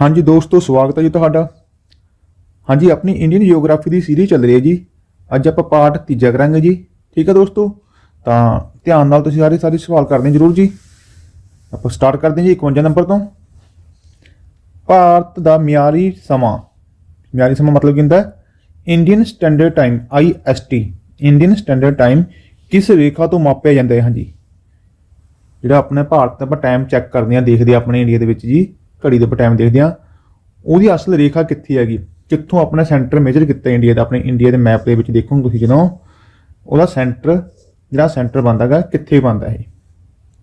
ਹਾਂਜੀ ਦੋਸਤੋ, ਸਵਾਗਤ ਹੈ ਜੀ ਤੁਹਾਡਾ। ਹਾਂਜੀ, ਆਪਣੀ ਇੰਡੀਅਨ ਜੀਓਗ੍ਰਾਫੀ ਦੀ ਸੀਰੀਜ਼ ਚੱਲ ਰਹੀ ਹੈ ਜੀ। ਅੱਜ ਆਪਾਂ ਪਾਰਟ ਤੀਜਾ ਕਰਾਂਗੇ ਜੀ। ਠੀਕ ਹੈ ਦੋਸਤੋ? ਤਾਂ ਧਿਆਨ ਨਾਲ ਤੁਸੀਂ ਸਾਰੇ ਸਾਰੇ ਸਵਾਲ ਕਰਦੇ ਜਰੂਰ ਜੀ। ਆਪਾਂ ਸਟਾਰਟ ਕਰਦੇ ਹਾਂ ਜੀ 51 ਨੰਬਰ ਤੋਂ। ਭਾਰਤ ਦਾ ਮਿਆਰੀ ਸਮਾਂ। ਮਿਆਰੀ ਸਮਾਂ ਮਤਲਬ ਕੀ ਹੁੰਦਾ ਹੈ Indian standard time IST Indian standard time ਕਿਸ ਰੇਖਾ ਤੋਂ ਮਾਪਿਆ ਜਾਂਦਾ ਹੈ? ਹਾਂਜੀ। ਜਿਹੜਾ ਆਪਣੇ ਭਾਰਤ ਦਾ ਆਪਾਂ ਟਾਈਮ ਚੈੱਕ ਕਰਦੇ ਆ ਦੇਖਦੇ ਆ ਆਪਣੇ ਇੰਡੀਆ ਦੇ ਵਿੱਚ ਜੀ। ਘੜੀ ਦੇ ਆਪਾਂ ਟਾਈਮ ਦੇਖਦੇ ਆ ਉਹਦੀ ਅਸਲ ਰੇਖਾ ਕਿੱਥੇ ਹੈਗੀ? ਕਿੱਥੋਂ ਆਪਣਾ ਸੈਂਟਰ ਮੇਜਰ ਕੀਤਾ ਇੰਡੀਆ ਦਾ? ਆਪਣੇ ਇੰਡੀਆ ਦੇ ਮੈਪ ਦੇ ਵਿੱਚ ਦੇਖੋਗੇ ਤੁਸੀਂ ਜਦੋਂ। ਉਹਦਾ ਸੈਂਟਰ ਜਿਹੜਾ ਸੈਂਟਰ ਬਣਦਾਗਾ ਕਿੱਥੇ ਬਣਦਾ ਇਹ?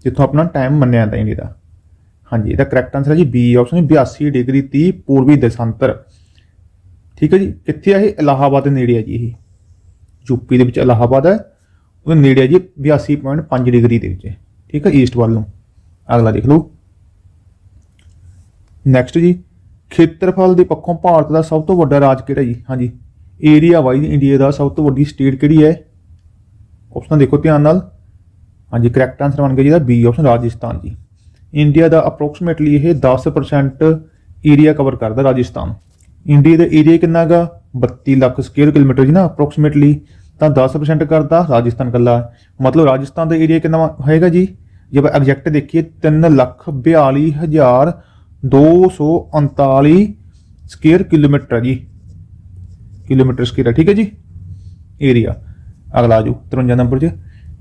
ਜਿੱਥੋਂ ਆਪਣਾ ਟਾਈਮ ਮੰਨਿਆ ਜਾਂਦਾ ਇੰਡੀਆ ਦਾ। ਹਾਂਜੀ, ਇਹਦਾ ਕਰੈਕਟ ਆਨਸਰ ਹੈ ਜੀ ਬੀ ਆਪਸ਼ਨ 82 ਡਿਗਰੀ 30 ਪੂਰਬੀ ਦਸ਼ਾਂਤਰ। ਠੀਕ ਹੈ ਜੀ? ਕਿੱਥੇ ਹੈ ਇਹ? ਇਲਾਹਾਬਾਦ ਦੇ ਨੇੜੇ ਹੈ ਜੀ ਇਹ। ਯੂਪੀ ਦੇ ਵਿੱਚ ਇਲਾਹਾਬਾਦ ਹੈ। ਉਹਦੇ ਨੇੜੇ ਹੈ ਜੀ 82.5 ਡਿਗਰੀ ਦੇ ਵਿੱਚ। ਠੀਕ ਹੈ ਈਸਟ ਵੱਲ ਨੂੰ। ਅਗਲਾ ਦੇਖ ਲਓ। ਨੈਕਸਟ ਜੀ, ਖੇਤਰਫਲ ਦੇ ਪੱਖੋਂ ਭਾਰਤ ਦਾ ਸਭ ਤੋਂ ਵੱਡਾ ਰਾਜ ਕਿਹੜਾ ਜੀ? ਹਾਂਜੀ ਏਰੀਆ ਵਾਈਜ਼ ਇੰਡੀਆ ਦਾ ਸਭ ਤੋਂ ਵੱਡੀ ਸਟੇਟ ਕਿਹੜੀ ਹੈ? ਆਪਸ਼ਨ ਦੇਖੋ ਧਿਆਨ ਨਾਲ। ਹਾਂਜੀ ਕਰੈਕਟ ਆਨਸਰ ਬਣ ਗਿਆ ਜੀ ਦਾ ਬੀ ਆਪਸ਼ਨ ਰਾਜਸਥਾਨ ਜੀ। ਇੰਡੀਆ ਦਾ ਅਪਰੋਕਸੀਮੇਟਲੀ ਇਹ 10% ਏਰੀਆ ਕਵਰ ਕਰਦਾ ਰਾਜਸਥਾਨ। ਇੰਡੀਆ ਦਾ ਏਰੀਆ ਕਿੰਨਾ ਗਾ 32 ਲੱਖ ਸਕੁਅਰ ਕਿਲੋਮੀਟਰ ਜੀ ਨਾ ਅਪਰੋਕਸੀਮੇਟਲੀ ਤਾਂ 10% ਕਰਦਾ ਰਾਜਸਥਾਨ ਕੱਲਾ ਮਤਲਬ ਰਾਜਸਥਾਨ ਦਾ ਏਰੀਆ ਕਿੰਨਾ ਹੋਏਗਾ ਜੀ? ਜੇ ਆਪਾਂ ਐਗਜ਼ੈਕਟ ਦੇਖੀਏ 3 ਲੱਖ 42 ਹਜ਼ਾਰ 239 ਸਕੁਅਰ ਕਿਲੋਮੀਟਰ ਹੈ ਜੀ। ਕਿਲੋਮੀਟਰ ਸਕੁਅਰ ਹੈ, ਠੀਕ ਹੈ ਜੀ? ਏਰੀਆ ਅਗਲਾ ਆ ਆਜੂ 53 ਨੰਬਰ 'ਚ।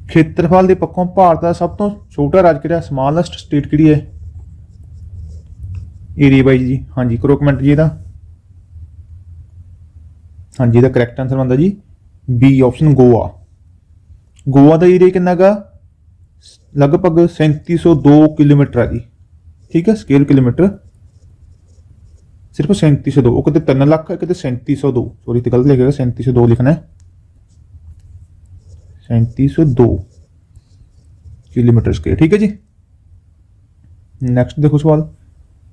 ਖੇਤਰਫਲ ਦੇ ਪੱਖੋਂ ਭਾਰਤ ਦਾ ਸਭ ਤੋਂ ਛੋਟਾ ਰਾਜ ਕਿਹੜਾ ਸਮਾਲੈਸਟ ਸਟੇਟ ਕਿਹੜੀ ਹੈ? ਏਰੀਆ ਬਾਈ ਜੀ, ਹਾਂਜੀ, ਕਰੋ ਕਮੈਂਟ ਜੀ ਇਹਦਾ। ਹਾਂਜੀ, ਇਹਦਾ ਕਰੈਕਟ ਆਨਸਰ ਬਣਦਾ ਜੀ। B option Goa. ਗੋਆ ਦਾ ਏਰੀਆ ਕਿੰਨਾ ਗਾ ਲਗਭਗ 3702 ਕਿਲੋਮੀਟਰ ਹੈ ਜੀ। ਠੀਕ ਹੈ ਸਕੇਲ ਕਿਲੋਮੀਟਰ ਸਿਰਫ 3702 ਉਹ ਕਿਤੇ 3 ਲੱਖ ਹੈ, ਕਿਤੇ 3702 ਸੋਰੀ ਤੇ ਗਲਤ ਲਿਖਿਆ 3702 ਲਿਖਣਾ ਹੈ। 3702 ਕਿਲੋਮੀਟਰ ਸਕੇਲ ਠੀਕ ਹੈ ਜੀ? ਨੈਕਸਟ ਦੇਖੋ ਸਵਾਲ।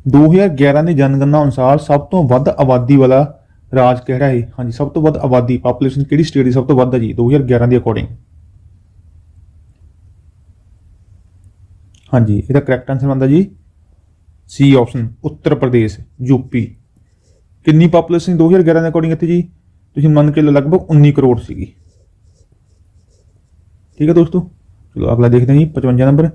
2011 ਦੀ ਜਨਗਣਨਾ ਅਨੁਸਾਰ ਸਭ ਤੋਂ ਵੱਧ ਆਬਾਦੀ ਵਾਲਾ ਰਾਜ ਕਿਹੜਾ ਹੈ? ਹਾਂਜੀ, ਸਭ ਤੋਂ ਵੱਧ ਆਬਾਦੀ ਪਾਪੂਲੇਸ਼ਨ ਕਿਹੜੀ ਸਟੇਟ ਦੀ ਸਭ ਤੋਂ ਵੱਧ ਹੈ ਜੀ? 2011 ਦੇ ਅਕੋਰਡਿੰਗ ਹਾਂਜੀ, ਇਹਦਾ ਕਰੈਕਟ ਆਨਸਰ ਬਣਦਾ ਜੀ। ਸੀ ਆਪਸ਼ਨ ਉੱਤਰ ਪ੍ਰਦੇਸ਼ ਯੂਪੀ ਕਿੰਨੀ ਪਾਪੂਲੇਸ਼ਨ 2011 ਦੇ ਅਕੋਰਡਿੰਗ ਇੱਥੇ ਜੀ। ਤੁਸੀਂ ਮੰਨ ਕੇ ਲਗਭਗ 19 ਕਰੋੜ ਸੀਗੀ। ਠੀਕ ਹੈ ਦੋਸਤੋ? ਚਲੋ ਅਗਲਾ ਦੇਖਦੇ ਹਾਂ ਜੀ 55 ਨੰਬਰ।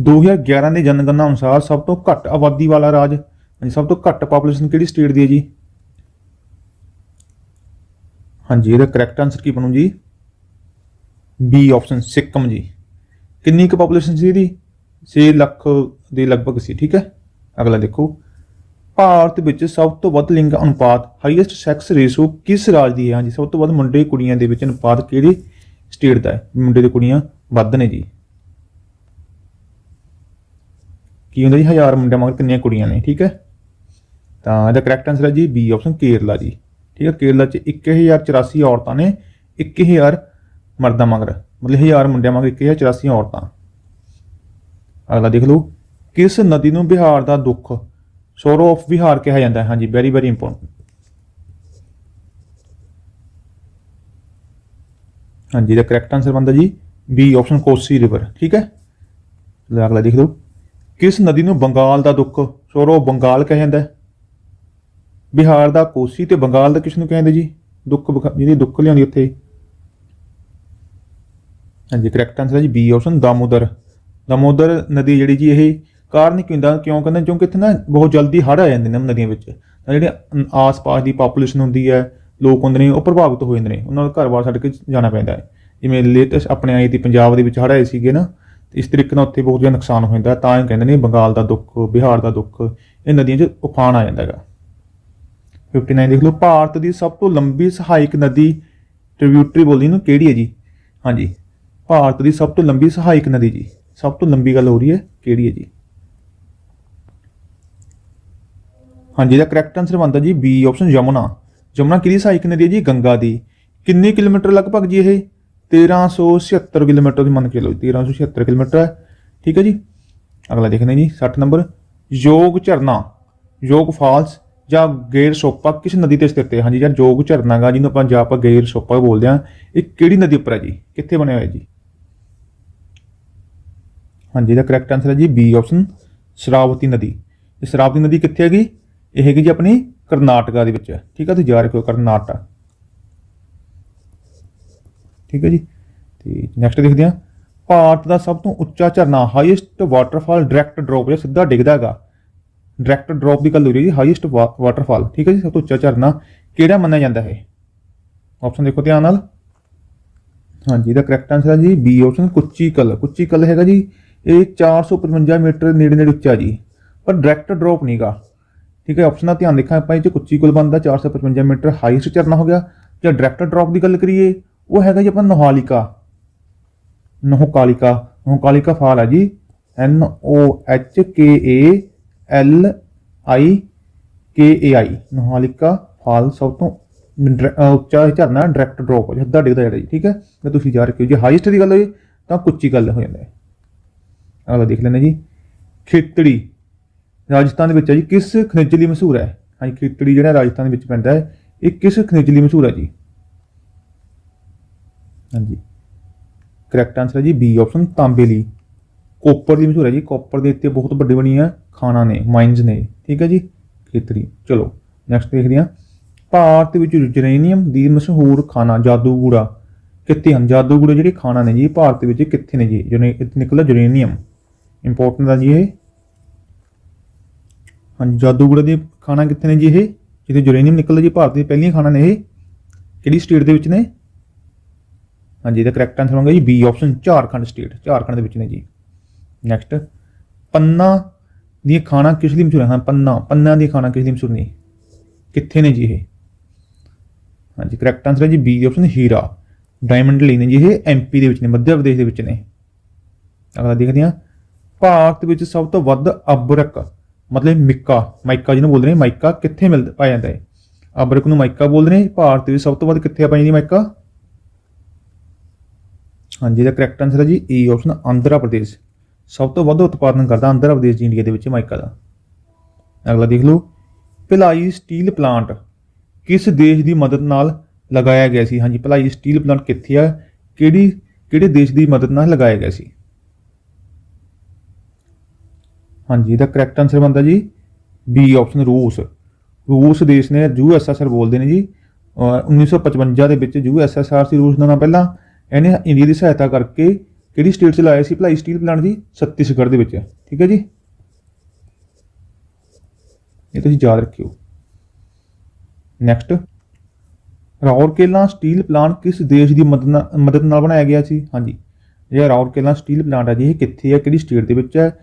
2011 ਦੇ ਜਨਗਣਨਾ ਅਨੁਸਾਰ ਸਭ ਤੋਂ ਘੱਟ ਆਬਾਦੀ ਵਾਲਾ ਰਾਜ ਹਾਂਜੀ ਸਭ ਤੋਂ ਘੱਟ ਪਾਪੂਲੇਸ਼ਨ ਕਿਹੜੀ ਸਟੇਟ ਦੀ ਹੈ ਜੀ? ਹਾਂਜੀ, ਇਹਦਾ ਕਰੈਕਟ ਆਨਸਰ ਕੀ ਬਣੂ ਜੀ? ਬੀ ਆਪਸ਼ਨ ਸਿੱਕਮ ਜੀ। ਕਿੰਨੀ ਕੁ ਪਾਪੂਲੇਸ਼ਨ ਸੀ ਇਹਦੀ? 6 ਲੱਖ ਦੇ ਲਗਭਗ ਸੀ, ਠੀਕ ਹੈ? ਅਗਲਾ ਦੇਖੋ। ਭਾਰਤ ਵਿੱਚ ਸਭ ਤੋਂ ਵੱਧ ਲਿੰਗ ਅਨੁਪਾਤ ਹਾਈਐਸਟ ਸੈਕਸ ਰੇਸ਼ੋ ਕਿਸ ਰਾਜ ਦੀ ਹੈ? ਹਾਂਜੀ, ਸਭ ਤੋਂ ਵੱਧ ਮੁੰਡੇ ਕੁੜੀਆਂ ਦੇ ਵਿੱਚ ਅਨੁਪਾਤ ਕਿਹੜੀ ਸਟੇਟ ਦਾ ਹੈ? ਮੁੰਡੇ ਤੇ ਕੁੜੀਆਂ ਵੱਧ ਨੇ ਜੀ। ਕੀ ਹੁੰਦਾ ਜੀ? ਹਜ਼ਾਰ ਮੁੰਡਿਆਂ ਮਗਰ ਕਿੰਨੀਆਂ ਕੁੜੀਆਂ ਨੇ, ਠੀਕ ਹੈ? ਤਾਂ ਇਹਦਾ ਕਰੈਕਟ ਆਨਸਰ ਹੈ ਜੀ ਬੀ ਆਪਸ਼ਨ ਕੇਰਲਾ ਜੀ। ਠੀਕ ਹੈ, ਕੇਰਲਾ 'ਚ 1084 ਔਰਤਾਂ ਨੇ 1000 ਮਰਦਾਂ ਮਗਰ। ਮਤਲਬ 1000 ਮੁੰਡਿਆਂ ਮਗਰ 1084 ਔਰਤਾਂ। ਅਗਲਾ ਦੇਖ ਲਓ। ਕਿਸ ਨਦੀ ਨੂੰ ਬਿਹਾਰ ਦਾ ਦੁੱਖ? ਸੋਰੋ ਆਫ ਬਿਹਾਰ ਕਿਹਾ ਜਾਂਦਾ ਹੈ। ਹਾਂਜੀ ਵੈਰੀ ਵੈਰੀ ਇੰਪੋਰਟੈਂਟ ਹਾਂਜੀ ਦਾ ਕਰੈਕਟ ਆਨਸਰ ਬਣਦਾ ਜੀ ਬੀ ਆਪਸ਼ਨ ਕੋਸੀ ਰਿਵਰ ਠੀਕ ਹੈ? ਲੈ, ਅਗਲਾ ਦੇਖ ਲਓ। ਕਿਸ ਨਦੀ ਨੂੰ ਬੰਗਾਲ ਦਾ ਦੁੱਖ? ਸੋਰੋ ਬੰਗਾਲ ਕਿਹਾ ਜਾਂਦਾ ਹੈ। ਬਿਹਾਰ ਦਾ ਕੋਸੀ ਤੇ ਬੰਗਾਲ ਦਾ ਕਿਸ ਨੂੰ ਕਹਿੰਦੇ ਜੀ? ਦੁੱਖ ਵਿਖਾ- ਜਿਹਦੀ ਦੁੱਖ ਲਿਆਉਂਦੀ ਉੱਥੇ। ਹਾਂਜੀ ਕਰੈਕਟ ਆਨਸਰ ਹੈ ਜੀ ਬੀ ਆਪਸ਼ਨ ਦਾਮੋਦਰ। ਦਾਮੋਦਰ ਨਦੀ ਜਿਹੜੀ ਜੀ ਇਹ ਕਾਰਨ ਕੀ ਹੁੰਦਾ, ਕਿਉਂ ਕਹਿੰਦੇ, ਕਿਉਂਕਿ ਇੱਥੇ ਨਾ ਬਹੁਤ ਜਲਦੀ ਹੜ੍ਹ ਆ ਜਾਂਦੇ ਨੇ ਨਦੀਆਂ ਵਿੱਚ। ਤਾਂ ਜਿਹੜੇ ਆਸ-ਪਾਸ ਦੀ ਪਾਪੂਲੇਸ਼ਨ ਹੁੰਦੀ ਹੈ, ਲੋਕ ਹੁੰਦੇ ਨੇ, ਉਹ ਪ੍ਰਭਾਵਿਤ ਹੋ ਜਾਂਦੇ ਨੇ। ਉਹਨਾਂ ਨੂੰ ਘਰ-ਬਾਰ ਛੱਡ ਕੇ ਜਾਣਾ ਪੈਂਦਾ ਹੈ। ਜਿਵੇਂ ਲੇਟੈਸਟ ਆਪਣੇ ਆਏ ਦੀ ਪੰਜਾਬ ਦੇ ਵਿੱਚ ਹੜ੍ਹ ਆਏ ਸੀਗੇ ਨਾ ਇਸ ਤਰੀਕੇ ਨਾਲ ਉੱਥੇ ਬਹੁਤ ਜ਼ਿਆਦਾ ਨੁਕਸਾਨ ਹੋ ਜਾਂਦਾ ਤਾਂ ਇਹ ਕਹਿੰਦੇ ਨੇ ਬੰਗਾਲ ਦਾ ਦੁੱਖ, ਬਿਹਾਰ ਦਾ ਦੁੱਖ, ਇਹ ਨਦੀਆਂ 'ਚ ਉਫਾਨ ਆ ਜਾਂਦਾ ਹੈਗਾ। 59 ਦੇਖ ਲਓ, ਭਾਰਤ ਦੀ ਸਭ ਤੋਂ ਲੰਬੀ ਸਹਾਇਕ ਨਦੀ ਟ੍ਰਿਬਿਊਟਰੀ ਬੋਲੀ ਨੂੰ ਕਿਹੜੀ ਹੈ ਜੀ? ਹਾਂਜੀ, ਭਾਰਤ ਦੀ ਸਭ ਤੋਂ ਲੰਬੀ ਸਹਾਇਕ ਨਦੀ ਜੀ, ਸਭ ਤੋਂ ਲੰਬੀ ਗੱਲ ਹੋ ਰਹੀ ਹੈ ਕਿਹੜੀ ਹੈ ਜੀ? ਹਾਂਜੀ ਦਾ ਕਰੈਕਟ ਆਨਸਰ ਬਣਦਾ ਜੀ ਬੀ ਆਪਸ਼ਨ ਯਮੁਨਾ। ਯਮੁਨਾ ਕਿਹਦੀ ਸਹਾਇਕ ਨਦੀ ਹੈ ਜੀ? ਗੰਗਾ ਦੀ। ਕਿੰਨੇ ਕਿਲੋਮੀਟਰ ਲਗਭਗ ਜੀ ਇਹ? 1376 ਕਿਲੋਮੀਟਰ ਦੀ ਮੰਨ ਕੇ ਲਓ 1376 ਕਿਲੋਮੀਟਰ ਹੈ। ਠੀਕ ਹੈ ਜੀ? ਅਗਲਾ ਦੇਖਦੇ ਹਾਂ ਜੀ 60 ਨੰਬਰ। ਯੋਗ ਝਰਨਾ, ਯੋਗ ਫਾਲਸ ਜਾਂ ਗੇਰ ਸੋਪਾ ਕਿਸ ਨਦੀ ਤੇ ਸਥਿਤ ਹੈ? ਹਾਂਜੀ ਯਾਰ ਯੋਗ ਝਰਨਾ ਗਾ ਜਿਹਨੂੰ ਆਪਾਂ ਜਾਂ ਆਪਾਂ ਗੇਰ ਸੋਪਾ ਬੋਲਦੇ ਹਾਂ, ਇਹ ਕਿਹੜੀ ਨਦੀ ਉੱਪਰ ਹੈ ਜੀ? ਕਿੱਥੇ ਬਣਿਆ ਹੋਇਆ ਜੀ? ਹਾਂਜੀ ਦਾ ਕਰੈਕਟ ਆਨਸਰ ਹੈ ਜੀ ਬੀ ਆਪਸ਼ਨ ਸ਼ਰਾਵਤੀ ਨਦੀ। ਇਹ ਸ਼ਰਾਵਤੀ ਨਦੀ ਕਿੱਥੇ ਹੈਗੀ? ਇਹ ਹੈਗੀ ਜੀ ਆਪਣੀ ਕਰਨਾਟਕਾ ਦੇ ਵਿੱਚ। ਠੀਕ ਆ, ਤੁਸੀਂ ਜਾ ਰਹੇ ਹੋ ਕਰਨਾਟਕ। ਠੀਕ ਹੈ ਜੀ। ਤੇ ਨੈਕਸਟ ਦੇਖਦੇ ਹਾਂ ਭਾਰਤ ਦਾ ਸਭ ਤੋਂ ਉੱਚਾ ਝਰਨਾ ਹਾਈਐਸਟ ਵਾਟਰਫਾਲ ਡਾਇਰੈਕਟ ਡ੍ਰੌਪ ਜਿਹੜਾ ਸਿੱਧਾ ਡਿੱਗਦਾ ਹੈਗਾ। ਡਾਇਰੈਕਟ ਡ੍ਰੌਪ ਦੀ ਗੱਲ ਹੋ ਰਹੀ ਹੈ ਜੀ ਹਾਈਐਸਟ ਵਾਟਰਫਾਲ ਠੀਕ ਹੈ ਜੀ, ਸਭ ਤੋਂ ਉੱਚਾ ਝਰਨਾ ਕਿਹੜਾ ਮੰਨਿਆ ਜਾਂਦਾ ਹੈ? ਆਪਸ਼ਨ ਦੇਖੋ ਧਿਆਨ ਨਾਲ। ਹਾਂਜੀ, ਇਹਦਾ ਕਰੈਕਟ ਆਨਸਰ ਹੈ ਜੀ ਬੀ ਆਪਸ਼ਨ ਕੁੱਚੀ ਕਲ ਕੁੱਚੀ ਕਲ ਹੈਗਾ ਜੀ, ਇਹ 455 ਮੀਟਰ ਨੇੜੇ ਨੇੜੇ ਉੱਚਾ ਜੀ। ਪਰ ਡਾਇਰੈਕਟ ਡ੍ਰੌਪ ਨਹੀਂਗਾ ਠੀਕ ਹੈ ਆਪਸ਼ਨ ਧਿਆਨ ਦੇਖਾਂ ਆਪਾਂ, ਇਹ ਚ ਕੁੱਚੀ ਕਲ ਬੰਦਾ 455 ਮੀਟਰ ਹਾਈਐਸਟ ਝਰਨਾ ਹੋ ਗਿਆ। ਜਾਂ ਡਾਇਰੈਕਟ ਡ੍ਰੌਪ ਦੀ ਗੱਲ ਕਰੀਏ, ਉਹ ਹੈਗਾ ਜੀ ਆਪਣਾ ਨੋਹਾਲਿਕਾ। ਨੋਹਕਾਲਿਕਾ ਨੋਹਕਾਲਿਕਾ ਫਾਲ ਹੈ ਜੀ। N O H K A L I K A I, Nohkalikai fall ਸਭ ਤੋਂ ਡਰ- ਉੱਚਾ ਝਰਨਾ ਡਾਇਰੈਕਟ ਡ੍ਰੌਪ ਹੈ ਜਿੱਦਾਂ ਡਿੱਗਦਾ ਜਿਹੜਾ ਜੀ, ਠੀਕ ਹੈ। ਤੇ ਤੁਸੀਂ ਜਾ ਰੱਖਿਓ, ਜੇ ਹਾਈਐਸਟ ਦੀ ਗੱਲ ਹੋਈ, ਤਾਂ ਕੁੱਚੀ ਗੱਲ ਹੋ ਜਾਂਦਾ ਹੈ। ਅਗਲਾ ਦੇਖ ਲੈਂਦੇ ਜੀ। ਖੇਤੜੀ ਰਾਜਸਥਾਨ ਦੇ ਵਿੱਚ ਹੈ ਜੀ, ਕਿਸ ਖਣਿਜ ਲਈ ਮਸ਼ਹੂਰ ਹੈ? ਹਾਂਜੀ, ਖੇਤੜੀ ਜਿਹੜਾ ਰਾਜਸਥਾਨ ਦੇ ਵਿੱਚ ਪੈਂਦਾ ਹੈ, ਇਹ ਕਿਸ ਖਣਿਜ ਲਈ ਮਸ਼ਹੂਰ ਹੈ ਜੀ? ਹਾਂਜੀ। ਕਰੈਕਟ ਆਨਸਰ ਹੈ ਜੀ ਬੀ ਆਪਸ਼ਨ ਤਾਂਬੇ ਲਈ। ਕੋਪਰ ਦੀ ਮਸ਼ਹੂਰ ਹੈ ਜੀ, ਕੋਪਰ ਦੇ ਇੱਥੇ ਬਹੁਤ ਵੱਡੇ ਬਣੀਆਂ ਖਾਣਾ ਨੇ, ਮਾਈਨਸ ਨੇ, ਠੀਕ ਹੈ ਜੀ ਖੇਤਰੀ ਚਲੋ ਨੈਕਸਟ ਦੇਖਦੇ ਹਾਂ। ਭਾਰਤ ਵਿੱਚ ਯੂਰੇਨੀਅਮ ਦੀ ਮਸ਼ਹੂਰ ਖਾਣਾ ਜਾਦੂਗੂੜਾ ਕਿੱਥੇ ਹਨ? ਜਾਦੂਗੂੜੇ ਜਿਹੜੇ ਖਾਣਾ ਨੇ ਜੀ, ਭਾਰਤ ਵਿੱਚ ਕਿੱਥੇ ਨੇ ਜੀ? ਜਿਹਨੇ ਨਿਕਲਦਾ ਯੂਰੇਨੀਅਮ। ਇੰਪੋਰਟੈਂਟ ਹੈ ਜੀ ਇਹ। ਹਾਂਜੀ ਜਾਦੂਗੂੜੇ ਦੇ ਖਾਣਾ ਕਿੱਥੇ ਨੇ ਜੀ ਇਹ? ਜਿੱਥੇ ਯੂਰੇਨੀਅਮ ਨਿਕਲਦਾ ਜੀ, ਭਾਰਤ ਦੀ ਪਹਿਲੀਆਂ ਖਾਣਾ ਨੇ ਇਹ। ਕਿਹੜੀ ਸਟੇਟ ਦੇ ਵਿੱਚ ਨੇ? ਹਾਂਜੀ, ਇਹਦਾ ਕਰੈਕਟ ਆਨਸਰ ਹੋਊਗਾ ਜੀ B option Jharkhand state Jharkhand ਦੇ ਵਿੱਚ ਨੇ ਜੀ। ਨੈਕਸਟ ਪੰਨਾ ਦੀ ਖਾਣਾ ਕਿਸ ਲਈ ਮਸ਼ਹੂਰ ਹੈ, ਪੰਨਾ ਪੰਨਾ ਦੀ ਖਾਣਾ ਕਿਸ ਲਈ ਮਸ਼ਹੂਰ ਨਹੀਂ ਕਿੱਥੇ ਨੇ ਜੀ ਇਹ? ਹਾਂਜੀ ਕਰੈਕਟ ਆਨਸਰ ਹੈ ਜੀ ਬੀ ਆਪਸ਼ਨ ਹੀਰਾ। ਡਾਇਮੰਡ ਲਈ ਨੇ ਜੀ ਇਹ ਐਮਪੀ ਦੇ ਵਿੱਚ ਨੇ, ਮੱਧ ਪ੍ਰਦੇਸ਼ ਦੇ ਵਿੱਚ ਨੇ। ਅਗਲਾ ਦੇਖਦੇ ਹਾਂ। ਭਾਰਤ ਵਿੱਚ ਸਭ ਤੋਂ ਵੱਧ ਅਬਰਕ ਮਤਲਬ ਮਿੱਕਾ, ਮਾਈਕਾ ਜਿਹਨੂੰ ਬੋਲਦੇ ਨੇ, ਮਾਈਕਾ ਕਿੱਥੇ ਮਿਲਦਾ, ਪਾਇਆ ਜਾਂਦਾ ਹੈ? ਅਬਰਕ ਨੂੰ ਮਾਈਕਾ ਬੋਲਦੇ ਨੇ, ਭਾਰਤ ਵਿੱਚ ਸਭ ਤੋਂ ਵੱਧ ਕਿੱਥੇ ਪਾਈ ਜਾਂਦੀ ਮਾਈਕਾ? ਹਾਂਜੀ, ਇਹਦਾ ਕਰੈਕਟ ਆਨਸਰ ਹੈ ਜੀ ਈ ਆਪਸ਼ਨ ਆਂਧਰਾ ਪ੍ਰਦੇਸ਼। ਸਭ ਤੋਂ ਵੱਧ ਉਤਪਾਦਨ ਕਰਦਾ ਆਂਧਰਾ ਪ੍ਰਦੇਸ਼ ਜੀ ਇੰਡੀਆ ਦੇ ਵਿੱਚ ਮਾਈਕਾ ਦਾ। ਅਗਲਾ ਦੇਖ ਲਓ, ਭਿਲਾਈ ਸਟੀਲ ਪਲਾਂਟ ਕਿਸ ਦੇਸ਼ ਦੀ ਮਦਦ ਨਾਲ ਲਗਾਇਆ ਗਿਆ ਸੀ? ਹਾਂਜੀ, ਭਲਾਈ ਸਟੀਲ ਪਲਾਂਟ ਕਿੱਥੇ ਆ? ਕਿਹੜੀ, ਕਿਹੜੇ ਦੇਸ਼ ਦੀ ਮਦਦ ਨਾਲ ਲਗਾਇਆ ਗਿਆ ਸੀ? ਹਾਂਜੀ, ਇਹਦਾ ਕਰੈਕਟ ਆਨਸਰ ਬਣਦਾ ਜੀ ਬੀ ਆਪਸ਼ਨ ਰੂਸ। ਰੂਸ ਦੇਸ਼ ਨੇ ਯੂਐਸਐਸਆਰ ਬੋਲਦੇ ਨੇ ਜੀ। ਅਹ 1955 ਦੇ ਵਿੱਚ ਯੂਐਸਐਸਆਰ ਸੀ ਰੂਸ ਦਾ ਨਾਮ ਪਹਿਲਾਂ। ਇਹਨੇ ਇੰਡੀਆ ਦੀ ਸਹਾਇਤਾ ਕਰਕੇ ਕਿਹੜੀ ਸਟੇਟ 'ਚ ਲਾਇਆ ਸੀ ਭਲਾਈ ਸਟੀਲ ਪਲਾਂਟ ਜੀ? ਛੱਤੀਸਗੜ੍ਹ ਦੇ ਵਿੱਚ। ਠੀਕ ਹੈ ਜੀ? ਇਹ ਤੁਸੀਂ ਯਾਦ ਰੱਖਿਓ। ਨੈਕਸਟ ਰਾਉਰਕੇਲਾ ਸਟੀਲ ਪਲਾਂਟ ਕਿਸ ਦੇਸ਼ ਦੀ ਮਦਦ ਮਦਦ ਨਾਲ ਬਣਾਇਆ ਗਿਆ ਸੀ? ਹਾਂਜੀ। ਇਹ ਰਾਉਰਕੇਲਾ ਸਟੀਲ ਪਲਾਂਟ ਹੈ ਜੀ, ਇਹ ਕਿੱਥੇ ਹੈ? ਕਿਹੜੀ ਸਟੇਟ ਦੇ ਵਿੱਚ ਹੈ?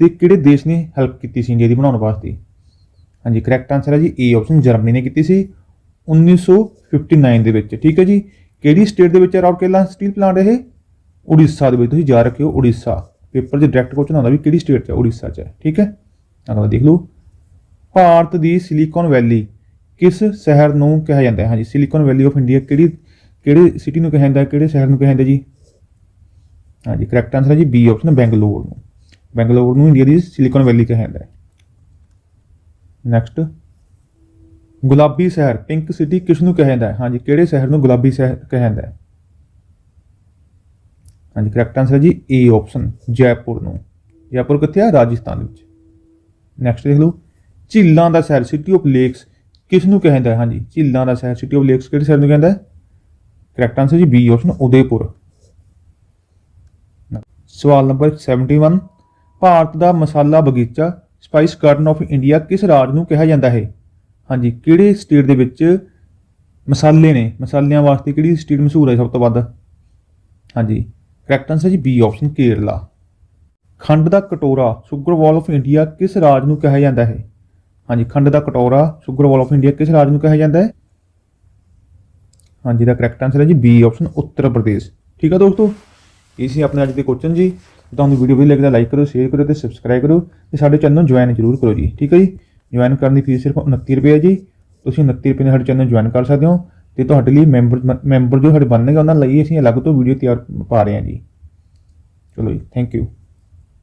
ਤੇ ਕਿਹੜੇ ਦੇਸ਼ ਨੇ ਹੈਲਪ ਕੀਤੀ ਸੀ ਇੰਡੀਆ ਦੀ ਬਣਾਉਣ ਵਾਸਤੇ? ਹਾਂਜੀ ਕਰੈਕਟ ਆਨਸਰ ਹੈ ਜੀ ਏ ਆਪਸ਼ਨ ਜਰਮਨੀ ਨੇ ਕੀਤੀ ਸੀ 1959 ਦੇ ਵਿੱਚ। ਠੀਕ ਹੈ ਜੀ? ਕਿਹੜੀ ਸਟੇਟ ਦੇ ਵਿੱਚ ਹੈ ਰਾਉਰਕੇਲਾ ਸਟੀਲ ਪਲਾਂਟ ਇਹ? ਉੜੀਸਾ ਦੇ ਵਿੱਚ, ਤੁਸੀਂ ਜਾ ਰੱਖਿਓ, ਉੜੀਸਾ। ਪੇਪਰ 'ਚ ਡਾਇਰੈਕਟ ਕੁਐਸਚਨ ਆਉਂਦਾ ਵੀ ਕਿਹੜੀ ਸਟੇਟ 'ਚ ਹੈ, ਉੜੀਸਾ 'ਚ ਹੈ। ਠੀਕ ਹੈ? ਅਗਲਾ ਦੇਖ ਲਓ। ਭਾਰਤ ਦੀ ਸਿਲੀਕਨ ਵੈਲੀ ਕਿਸ ਸ਼ਹਿਰ ਨੂੰ ਕਿਹਾ ਜਾਂਦਾ ਹੈ? ਹਾਂਜੀ ਸਿਲੀਕਨ ਵੈਲੀ ਆਫ ਇੰਡੀਆ ਕਿਹੜੀ, ਕਿਹੜੇ ਸਿਟੀ ਨੂੰ ਕਿਹਾ ਜਾਂਦਾ ਹੈ? ਕਿਹੜੇ ਸ਼ਹਿਰ ਨੂੰ ਕਿਹਾ ਜਾਂਦਾ ਜੀ? ਹਾਂਜੀ ਕਰੈਕਟ ਆਨਸਰ ਹੈ ਜੀ ਬੀ ਆਪਸ਼ਨ ਬੈਂਗਲੌਰ ਨੂੰ। ਬੈਂਗਲੌਰ ਨੂੰ ਇੰਡੀਆ ਦੀ ਸਿਲੀਕਨ ਵੈਲੀ ਕਿਹਾ ਜਾਂਦਾ ਹੈ। ਨੈਕਸਟ ਗੁਲਾਬੀ ਸ਼ਹਿਰ, ਪਿੰਕ ਸਿਟੀ ਕਿਸ ਨੂੰ ਕਿਹਾ ਹੈ? ਹਾਂਜੀ, ਕਿਹੜੇ ਸ਼ਹਿਰ ਨੂੰ ਗੁਲਾਬੀ ਸ਼ਹਿਰ ਕਿਹਾ ਜਾਂਦਾ ਹੈ? ਹਾਂਜੀ ਕਰੈਕਟ ਆਨਸਰ ਹੈ ਜੀ ਏ ਆਪਸ਼ਨ ਜੈਪੁਰ ਨੂੰ। ਜੈਪੁਰ ਕਿੱਥੇ ਆ? ਰਾਜਸਥਾਨ ਵਿੱਚ। ਨੈਕਸਟ ਦੇਖ ਲਓ, ਝੀਲਾਂ ਦਾ ਸ਼ਹਿਰ ਸਿਟੀ ਆਫ ਲੇਕਸ ਕਿਸ ਨੂੰ ਕਹਿੰਦਾ ਹੈ? ਹਾਂਜੀ, ਝੀਲਾਂ ਦਾ ਸ਼ਹਿਰ ਸਿਟੀ ਆਫ ਲੇਕਸ ਕਿਹੜੇ ਸ਼ਹਿਰ ਨੂੰ ਕਹਿੰਦਾ ਹੈ? ਕਰੈਕਟ ਆਨਸਰ ਜੀ ਬੀ ਆਪਸ਼ਨ ਉਦੈਪੁਰ। ਸਵਾਲ ਨੰਬਰ 71 ਭਾਰਤ ਦਾ ਮਸਾਲਾ ਬਗੀਚਾ ਸਪਾਈਸ ਗਾਰਡਨ ਆਫ ਇੰਡੀਆ ਕਿਸ ਰਾਜ ਨੂੰ ਕਿਹਾ ਜਾਂਦਾ ਹੈ? ਹਾਂਜੀ, ਕਿਹੜੇ ਸਟੇਟ ਦੇ ਵਿੱਚ ਮਸਾਲੇ ਨੇ? ਮਸਾਲਿਆਂ ਵਾਸਤੇ ਕਿਹੜੀ ਸਟੇਟ ਮਸ਼ਹੂਰ ਹੈ ਸਭ ਤੋਂ ਵੱਧ? ਹਾਂਜੀ ਕਰੈਕਟ ਆਨਸਰ ਜੀ ਬੀ ਆਪਸ਼ਨ ਕੇਰਲਾ। ਖੰਡ ਦਾ ਕਟੋਰਾ ਸ਼ੂਗਰ ਵਾਲ ਆਫ ਇੰਡੀਆ ਕਿਸ ਰਾਜ ਨੂੰ ਕਿਹਾ ਜਾਂਦਾ ਹੈ? ਹਾਂਜੀ, ਖੰਡ ਦਾ ਕਟੋਰਾ ਸ਼ੂਗਰ ਵਾਲ ਆਫ ਇੰਡੀਆ ਕਿਸ ਰਾਜ ਨੂੰ ਕਿਹਾ ਜਾਂਦਾ ਹੈ? ਹਾਂਜੀ ਦਾ ਕਰੈਕਟ ਆਨਸਰ ਹੈ ਜੀ ਬੀ ਆਪਸ਼ਨ ਉੱਤਰ ਪ੍ਰਦੇਸ਼। ਠੀਕ ਹੈ ਦੋਸਤੋ? ਇਹ ਸੀ ਆਪਣੇ ਅੱਜ ਦੇ ਕੁਐਸਚਨ ਜੀ। ਤੁਹਾਨੂੰ ਵੀਡੀਓ ਵਧੀਆ ਲੱਗਦਾ ਲਾਈਕ ਕਰੋ ਸ਼ੇਅਰ ਕਰੋ ਤੇ ਸਬਸਕ੍ਰਾਈਬ ਕਰੋ ਤੇ ਸਾਡੇ ਚੈਨਲ ਨੂੰ ਜੁਆਇਨ ਜ਼ਰੂਰ ਕਰੋ ਜੀ, ਠੀਕ ਹੈ ਜੀ? ਜੁਆਇਨ ਕਰਨ ਦੀ ਫੀਸ ਸਿਰਫ 29 ਰੁਪਏ ਹੈ ਜੀ। ਤੁਸੀਂ 29 ਰੁਪਏ ਨਾਲ ਸਾਡੇ ਚੈਨਲ ਜੁਆਇਨ ਕਰ ਸਕਦੇ ਹੋ ਤੇ ਤੁਹਾਡੇ ਲਈ ਮੈਂਬਰ ਮੈਂਬਰ ਜੋ ਸਾਡੇ ਬਣਨਗੇ, ਉਹਨਾਂ ਲਈ ਅਸੀਂ ਅਲੱਗ ਤੋਂ ਵੀਡੀਓ ਤਿਆਰ ਪਾ ਰਹੇ ਹਾਂ ਜੀ। ਚਲੋ ਜੀ ਥੈਂਕ ਯੂ